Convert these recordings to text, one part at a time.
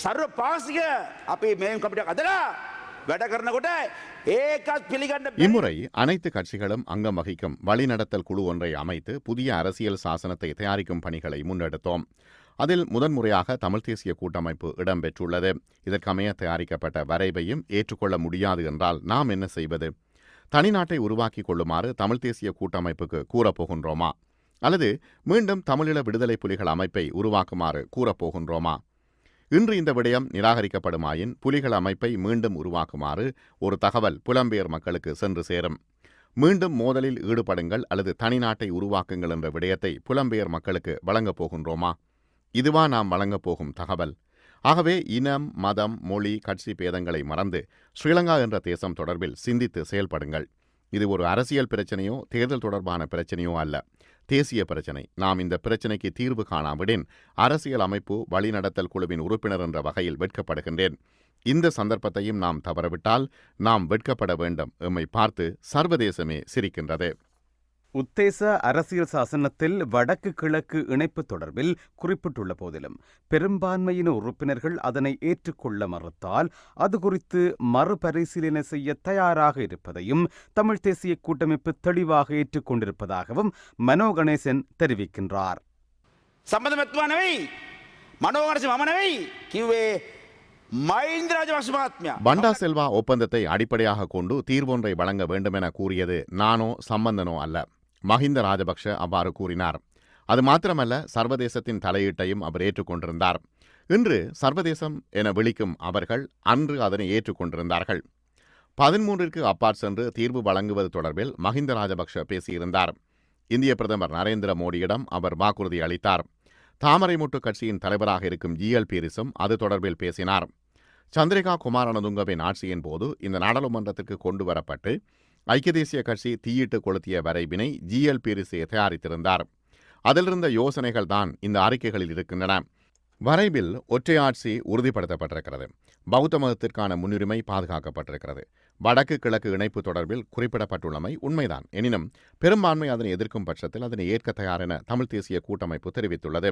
සර්ව පාසික අපි මේම් කපිට අදලා වැඩ කරනකොට ඒකත් පිළිගන්න බැරි இம்முறை அனைத்து கட்சிகளும் அங்கம் வகிக்கும் வழிநடத்தல் குழு ஒன்றை அமைத்து புதிய அரசியல் சாசனத்தை தயாரிக்கும் பணிகளை முன்னெடுத்தோம் அதில் முதன்முறையாக தமிழ் தேசிய கூட்டமைப்பு இடம்பெற்றுள்ளது இதற்கமைய தயாரிக்கப்பட்ட வரைவையும் ஏற்றுக்கொள்ள முடியாது என்றால் நாம் என்ன செய்வது தனிநாட்டை உருவாக்கிக் கொள்ளுமாறு தமிழ் தேசிய கூட்டமைப்புக்கு கூறப்போகின்றோமா அல்லது மீண்டும் தமிழீழ விடுதலை புலிகள் அமைப்பை உருவாக்குமாறு கூறப்போகின்றோமா இன்று இந்த விடயம் நிராகரிக்கப்படுமாயின் புலிகள் அமைப்பை மீண்டும் உருவாக்குமாறு ஒரு தகவல் புலம்பெயர் மக்களுக்கு சென்று சேரும். மீண்டும் மோதலில் ஈடுபடுங்கள் அல்லது தனிநாட்டை உருவாக்குங்கள் என்ற விடயத்தை புலம்பெயர் மக்களுக்கு வழங்கப் போகின்றோமா? இதுவா நாம் வழங்கப் போகும் தகவல். ஆகவே இனம் மதம் மொழி கட்சி பேதங்களை மறந்து ஸ்ரீலங்கா என்ற தேசம் தொடர்பில் சிந்தித்து செயல்படுங்கள். இது ஒரு அரசியல் பிரச்சனையோ தேர்தல் தொடர்பான பிரச்சனையோ அல்ல. தேசிய பிரச்சனை. நாம் இந்த பிரச்சனைக்கு தீர்வு காணாவிடின் அரசியல் அமைப்பு வழிநடத்தல் குழுவின் உறுப்பினர் என்ற வகையில் வெட்கப்படுகின்றேன். இந்த சந்தர்ப்பத்தையும் நாம் தவறவிட்டால் நாம் வெட்கப்பட வேண்டும். எம்மை பார்த்து சர்வதேசமே சிரிக்கின்றது. உத்தேச அரசியல் சாசனத்தில் வடக்கு கிழக்கு இணைப்பு தொடர்பில் குறிப்பிட்டுள்ள போதிலும் பெரும்பான்மையின உறுப்பினர்கள் அதனை ஏற்றுக்கொள்ள மறுத்தால் அது குறித்து மறுபரிசீலனை செய்ய தயாராக இருப்பதையும் தமிழ்த் தேசிய கூட்டமைப்பு தெளிவாக ஏற்றுக்கொண்டிருப்பதாகவும் மனோ கணேசன் தெரிவிக்கின்றார். பண்டா செல்வா ஒப்பந்தத்தை அடிப்படையாக கொண்டு தீர்வொன்றை வழங்க வேண்டும் என கூறியது நானோ சம்பந்தனோ அல்ல. மஹிந்த ராஜபக்ஷ அவ்வாறு கூறினார். அது மாத்திரமல்ல சர்வதேசத்தின் தலையீட்டையும் அவர் ஏற்றுக்கொண்டிருந்தார். இன்று சர்வதேசம் என விழிக்கும் அவர்கள் அன்று அதனை ஏற்றுக்கொண்டிருந்தார்கள். பதிமூன்றிற்கு அப்பாற் சென்று தீர்வு வழங்குவது தொடர்பில் மஹிந்த ராஜபக்ஷ பேசியிருந்தார். இந்திய பிரதமர் நரேந்திர மோடியிடம் அவர் வாக்குறுதி அளித்தார். தாமரைமுட்டு கட்சியின் தலைவராக இருக்கும் ஜிஎல் பீரிஸும் அது தொடர்பில் பேசினார். சந்திரிகா குமாரணதுங்கவின் ஆட்சியின் போது இந்த நாடாளுமன்றத்திற்கு கொண்டு வரப்பட்டு ஐக்கிய தேசிய கட்சி தீயிட்டு கொளுத்திய வரைவினை ஜிஎல் பீரிஸே தயாரித்திருந்தார். அதிலிருந்த யோசனைகள் தான் இந்த அறிக்கைகளில் இருக்கின்றன. வரைவில் ஒற்றையாட்சி உறுதிப்படுத்தப்பட்டிருக்கிறது. பௌத்த மதத்திற்கான முன்னுரிமை பாதுகாக்கப்பட்டிருக்கிறது. வடக்கு கிழக்கு இணைப்பு தொடர்பில் குறிப்பிடப்பட்டுள்ளமை உண்மைதான். எனினும் பெரும்பான்மை அதனை எதிர்க்கும் பட்சத்தில் அதனை ஏற்க தயார் என தமிழ் தேசிய கூட்டமைப்பு தெரிவித்துள்ளது.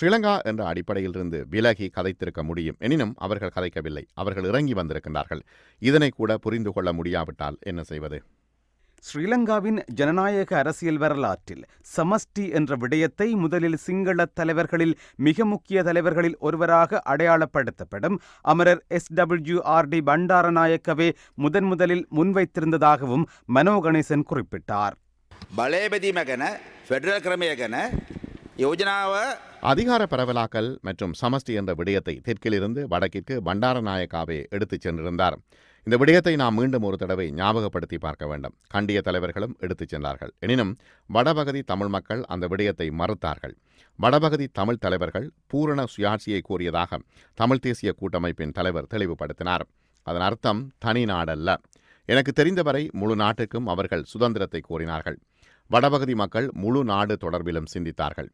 ஸ்ரீலங்கா என்ற அடிப்படையிலிருந்து விலகி கதைத்திருக்க முடியும். எனினும் அவர்கள் கதைக்கவில்லை. அவர்கள் இறங்கி வந்திருக்கின்றார்கள். இதனை கூட புரிந்து கொள்ள முடியாவிட்டால் என்ன செய்வது? ஸ்ரீலங்காவின் ஜனநாயக அரசியல் வரலாற்றில் சமஷ்டி என்ற விடயத்தை முதலில் சிங்கள தலைவர்களில் மிக முக்கிய தலைவர்களில் ஒருவராக அடையாளப்படுத்தப்படும் அமரர் எஸ் டபிள்யூ ஆர் டி பண்டாரநாயக்கவே முதன் முதலில் முன்வைத்திருந்ததாகவும் மனோகணேசன் மனோ கணேசன் குறிப்பிட்டார் அதிகார பரவலாக்கல் மற்றும் சமஷ்டி என்ற விடயத்தை தெற்கிலிருந்து வடக்கிற்கு பண்டாரநாயக்காவே எடுத்துச் சென்றிருந்தார். இந்த விடயத்தை நாம் மீண்டும் ஒரு தடவை ஞாபகப்படுத்தி பார்க்க வேண்டும். கண்டிய தலைவர்களும் எடுத்துச் சென்றார்கள். எனினும் வடபகுதி தமிழ் மக்கள் அந்த விடயத்தை மறுத்தார்கள். வடபகுதி தமிழ் தலைவர்கள் பூரண சுயாட்சியை கோரியதாக தமிழ் தேசிய கூட்டமைப்பின் தலைவர் தெளிவுபடுத்தினார். அதன் அர்த்தம் தனி நாடல்ல. எனக்கு தெரிந்தவரை முழு நாட்டுக்கும் அவர்கள் சுதந்திரத்தை கோரினார்கள். வடபகுதி மக்கள் முழு நாடு தொடர்பிலும் சிந்தித்தார்கள்.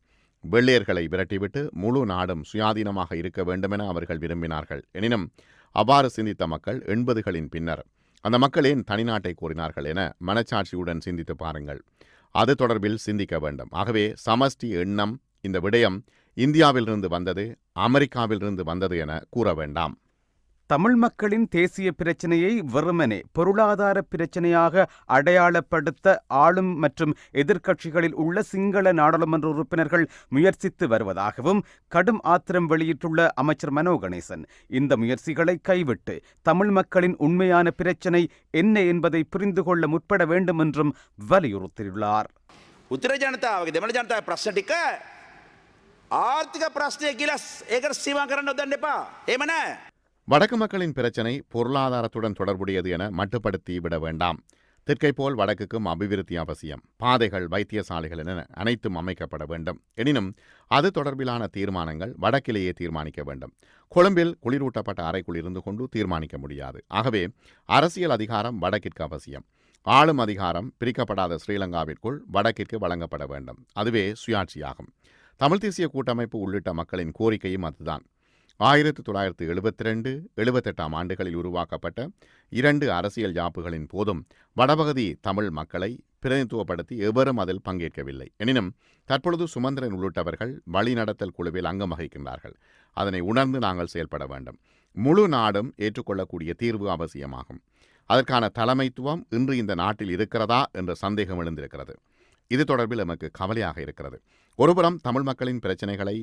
வெள்ளையர்களை விரட்டிவிட்டு முழு நாடும் சுயாதீனமாக இருக்க வேண்டுமென அவர்கள் விரும்பினார்கள். எனினும் அவ்வாறு சிந்தித்த மக்கள் எண்பதுகளின் பின்னர் அந்த மக்கள் ஏன் தனிநாட்டை கோரினார்கள் என மனச்சாட்சியுடன் சிந்தித்து பாருங்கள். அது தொடர்பில் சிந்திக்க வேண்டும். ஆகவே சமஷ்டி எண்ணம் இந்த விடயம் இந்தியாவிலிருந்து வந்தது அமெரிக்காவிலிருந்து வந்தது என கூற வேண்டாம். தமிழ் மக்களின் தேசிய பிரச்சினையை வெறுமனே பொருளாதார பிரச்சினையாக அடையாளப்படுத்த ஆளும் மற்றும் எதிர்க்கட்சிகளில் உள்ள சிங்கள நாடாளுமன்ற உறுப்பினர்கள் முயற்சித்து வருவதாகவும் கடும் ஆத்திரம் வெளியிட்டுள்ள அமைச்சர் மனோ கணேசன் இந்த முயற்சிகளை கைவிட்டு தமிழ் மக்களின் உண்மையான பிரச்சினை என்ன என்பதை புரிந்து கொள்ள முற்பட வேண்டும் என்றும் வலியுறுத்தியுள்ளார் උතර ජනතාවගේ දෙමළ ජනතාව ප්‍රශ්න ටික ආර්ථික ප්‍රශ්නය කියලා ඒකට සීම කරන්න ඔදන්න එපා එමන வடக்கு மக்களின் பிரச்சினை பொருளாதாரத்துடன் தொடர்புடையது என மட்டுப்படுத்தி விட வேண்டாம். தெற்கை போல் வடக்குக்கும் அபிவிருத்தி அவசியம். பாதைகள் வைத்தியசாலைகள் என அனைத்தும் அமைக்கப்பட வேண்டும். எனினும் அது தொடர்பிலான தீர்மானங்கள் வடக்கிலேயே தீர்மானிக்க வேண்டும். கொழும்பில் குளிரூட்டப்பட்ட அறைக்குள் இருந்து கொண்டு தீர்மானிக்க முடியாது. ஆகவே அரசியல் அதிகாரம் வடக்கிற்கு அவசியம். ஆளும் அதிகாரம் பிரிக்கப்படாத ஸ்ரீலங்காவிற்குள் வடக்கிற்கு வழங்கப்பட வேண்டும். அதுவே சுயாட்சியாகும். தமிழ் தேசிய கூட்டமைப்பு உள்ளிட்ட மக்களின் கோரிக்கையும் அதுதான். ஆயிரத்து தொள்ளாயிரத்து எழுபத்தி ரெண்டு எழுபத்தெட்டாம் ஆண்டுகளில் உருவாக்கப்பட்ட இரண்டு அரசியல் யாப்புகளின் போதும் வடபகுதி தமிழ் மக்களை பிரதிநிதித்துவப்படுத்தி எவரும் அதில் பங்கேற்கவில்லை. எனினும் தற்பொழுது சுமந்திரன் உள்ளிட்டவர்கள் வழிநடத்தல் குழுவில் அங்கம் வகிக்கின்றார்கள். அதனை உணர்ந்து நாங்கள் செயல்பட வேண்டும். முழு நாடும் ஏற்றுக்கொள்ளக்கூடிய தீர்வு அவசியமாகும். அதற்கான தலைமைத்துவம் இன்று இந்த நாட்டில் இருக்கிறதா என்ற சந்தேகம் எழுந்திருக்கிறது. இது தொடர்பில் எமக்கு கவலையாக இருக்கிறது. ஒருபுறம் தமிழ் மக்களின் பிரச்சனைகளை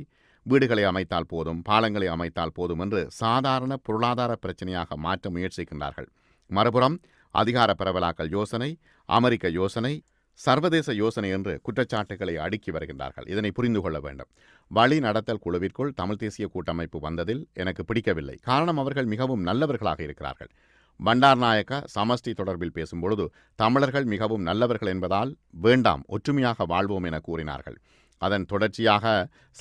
வீடுகளை அமைத்தால் போதும் பாலங்களை அமைத்தால் போதும் என்று சாதாரண பொருளாதார பிரச்சனையாக மாற்ற முயற்சிக்கின்றார்கள். மறுபுறம் அதிகார பரவலாக்கல் யோசனை அமெரிக்க யோசனை சர்வதேச யோசனை என்று குற்றச்சாட்டுகளை அடுக்கி வருகின்றார்கள். இதனை புரிந்து கொள்ள வேண்டும். வழி நடத்தல் குழுவிற்குள் தமிழ் தேசிய கூட்டமைப்பு வந்ததில் எனக்கு பிடிக்கவில்லை. காரணம் அவர்கள் மிகவும் நல்லவர்களாக இருக்கிறார்கள். பண்டார் நாயக்க சமஷ்டி தொடர்பில் பேசும்பொழுது தமிழர்கள் மிகவும் நல்லவர்கள் என்பதால் வேண்டாம் ஒற்றுமையாக வாழ்வோம் என கூறினார்கள். அதன் தொடர்ச்சியாக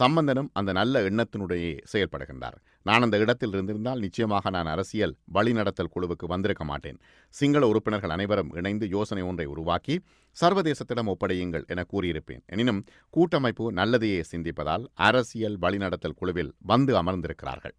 சம்பந்தனும் அந்த நல்ல எண்ணத்தினுடைய செயல்படுகின்றார். நான் அந்த இடத்தில் இருந்திருந்தால் நிச்சயமாக நான் அரசியல் வழிநடத்தல் குழுவுக்கு வந்திருக்க மாட்டேன். சிங்கள உறுப்பினர்கள் அனைவரும் இணைந்து யோசனை ஒன்றை உருவாக்கி சர்வதேசத்திடம் ஒப்படையுங்கள் என கூறியிருப்பேன். எனினும் கூட்டமைப்பு நல்லதையே சிந்திப்பதால் அரசியல் வழிநடத்தல் குழுவில் வந்து அமர்ந்திருக்கிறார்கள்.